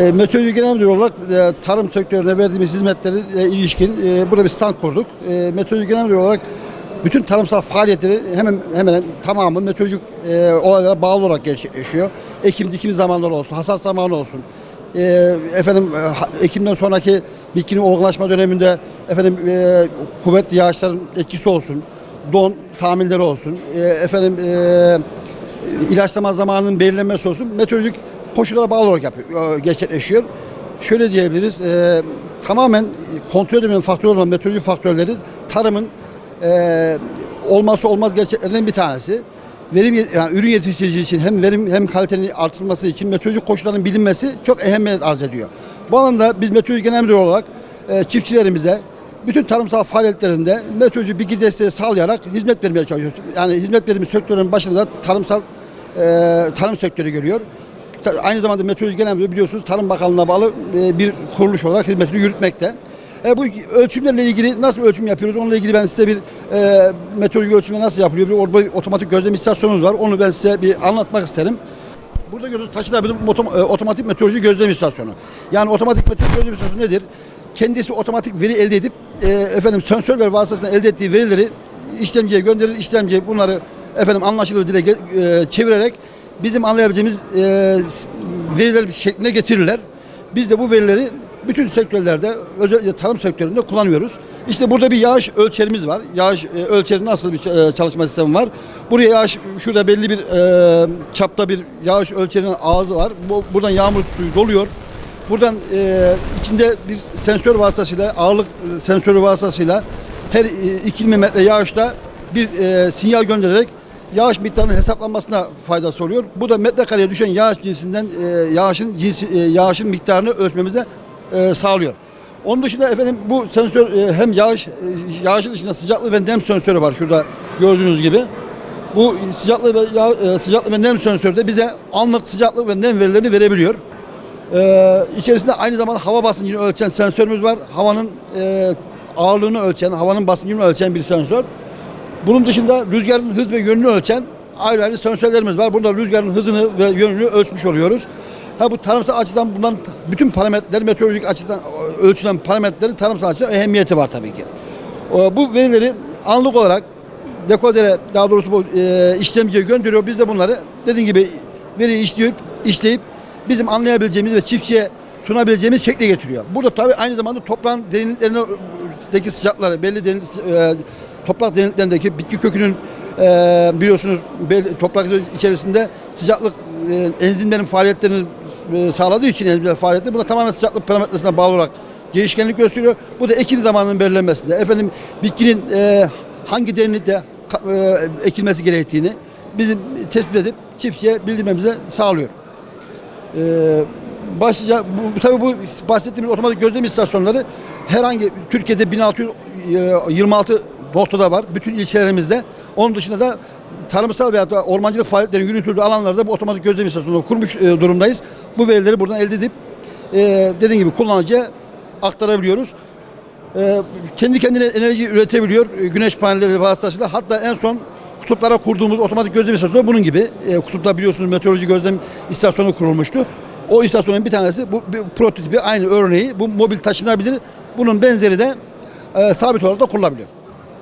E, Meteoroloji Genel olarak e, tarım sektörüne verdiğimiz hizmetleri e, ilişkin e, burada bir stand kurduk. E, Meteoroloji Genel olarak bütün tarımsal faaliyetleri hemen hemen tamamı meteorolojik e, olaylara bağlı olarak gerçekleşiyor. Ekim dikim zamanları olsun, hasat zamanı olsun. E, efendim e, Ekim'den sonraki bitkinin olgunlaşma döneminde efendim e, kuvvetli yağışların etkisi olsun, don tahminleri olsun, e, efendim e, ilaçlama zamanının belirlenmesi olsun meteorolojik koşullara bağlı olarak yapıyor, e, gerçekleşiyor. Şöyle diyebiliriz, e, tamamen kontrol edemeyen faktörler olan meteorolojik faktörleri tarımın e, olmazsa olmaz gerçeklerinden bir tanesi. Verim yani ürün yetiştirici için hem verim hem kalitenin artırılması için meteorolojik koşulların bilinmesi çok ehemmiyet arz ediyor. Bu anlamda biz meteoroloji genel olarak e, çiftçilerimize bütün tarımsal faaliyetlerinde meteoroloji bilgi desteği sağlayarak hizmet vermeye çalışıyoruz. Yani hizmet verdiğimiz sektörün başında da tarımsal e, tarım sektörü görüyor. Aynı zamanda Meteoroloji Genel Müdürlüğü biliyorsunuz Tarım Bakanlığı'na bağlı e, bir kuruluş olarak hizmetini yürütmekte. E, bu ölçümlerle ilgili nasıl ölçüm yapıyoruz? Onunla ilgili ben size bir e, meteoroloji ölçümü nasıl yapılıyor? Bir orada bir otomatik gözlem istasyonumuz var. Onu ben size bir anlatmak isterim. Burada gördüğünüz taşıda bir e, otomatik meteoroloji gözlem istasyonu. Yani otomatik meteoroloji gözlem istasyonu nedir? Kendisi otomatik veri elde edip e, efendim sensörler vasıtasıyla elde ettiği verileri işlemciye gönderir. İşlemci bunları efendim anlaşılır dile e, çevirerek bizim anlayabileceğimiz e, veriler şekline getirirler. Biz de bu verileri bütün sektörlerde özellikle tarım sektöründe kullanıyoruz. İşte burada bir yağış ölçerimiz var. Yağış e, ölçeri nasıl bir e, çalışma sistemi var? Buraya yağış şurada belli bir e, çapta bir yağış ölçerinin ağzı var. Bu, buradan yağmur suyu doluyor. Buradan e, içinde bir sensör vasıtasıyla ağırlık e, sensörü vasıtasıyla her e, 20 metre yağışta bir e, sinyal göndererek yağış miktarının hesaplanmasına faydası oluyor. Bu da metrekareye düşen yağış cinsinden e, yağışın cinsi, e, yağışın miktarını ölçmemize e, sağlıyor. Onun dışında efendim bu sensör e, hem yağış e, yağışın içinde sıcaklık ve nem sensörü var şurada gördüğünüz gibi. Bu sıcaklık ve yağ, e, sıcaklık ve nem sensörü de bize anlık sıcaklık ve nem verilerini verebiliyor. Ee, içerisinde aynı zamanda hava basıncını ölçen sensörümüz var. Havanın e, ağırlığını ölçen, havanın basıncını ölçen bir sensör. Bunun dışında rüzgarın hız ve yönünü ölçen ayrı ayrı sensörlerimiz var. Burada rüzgarın hızını ve yönünü ölçmüş oluyoruz. Ha bu tarımsal açıdan bundan bütün parametreler meteorolojik açıdan e, ölçülen parametrelerin tarımsal açıdan ehemmiyeti var tabii ki. Bu verileri anlık olarak dekodere daha doğrusu bu e, işlemciye gönderiyor. Biz de bunları dediğim gibi veriyi işleyip işleyip bizim anlayabileceğimiz ve çiftçiye sunabileceğimiz şekle getiriyor. Burada tabii aynı zamanda toprağın derinliklerindeki sıcakları belli derin, e, toprak derinliklerindeki bitki kökünün e, biliyorsunuz belli, toprak içerisinde sıcaklık e, enzimlerin faaliyetlerini sağladığı için enzimler faaliyetleri buna tamamen sıcaklık parametresine bağlı olarak değişkenlik gösteriyor. Bu da ekim zamanının belirlenmesinde. Efendim bitkinin hangi derinlikte ekilmesi gerektiğini bizim tespit edip çiftçiye bildirmemize sağlıyor. Ee, başlıca bu, tabii bu bahsettiğimiz otomatik gözlem istasyonları herhangi Türkiye'de 1626 noktada var. Bütün ilçelerimizde. Onun dışında da tarımsal veya da ormancılık faaliyetlerinin yürütüldüğü alanlarda bu otomatik gözlem istasyonları kurmuş e, durumdayız. Bu verileri buradan elde edip e, dediğim gibi kullanıcıya aktarabiliyoruz. E, kendi kendine enerji üretebiliyor e, güneş panelleri vasıtasıyla. Hatta en son kutuplara kurduğumuz otomatik gözlem istasyonu bunun gibi. E, kutupta biliyorsunuz meteoroloji gözlem istasyonu kurulmuştu. O istasyonun bir tanesi bu bir prototipi aynı örneği bu mobil taşınabilir. Bunun benzeri de e, sabit olarak da kurulabiliyor.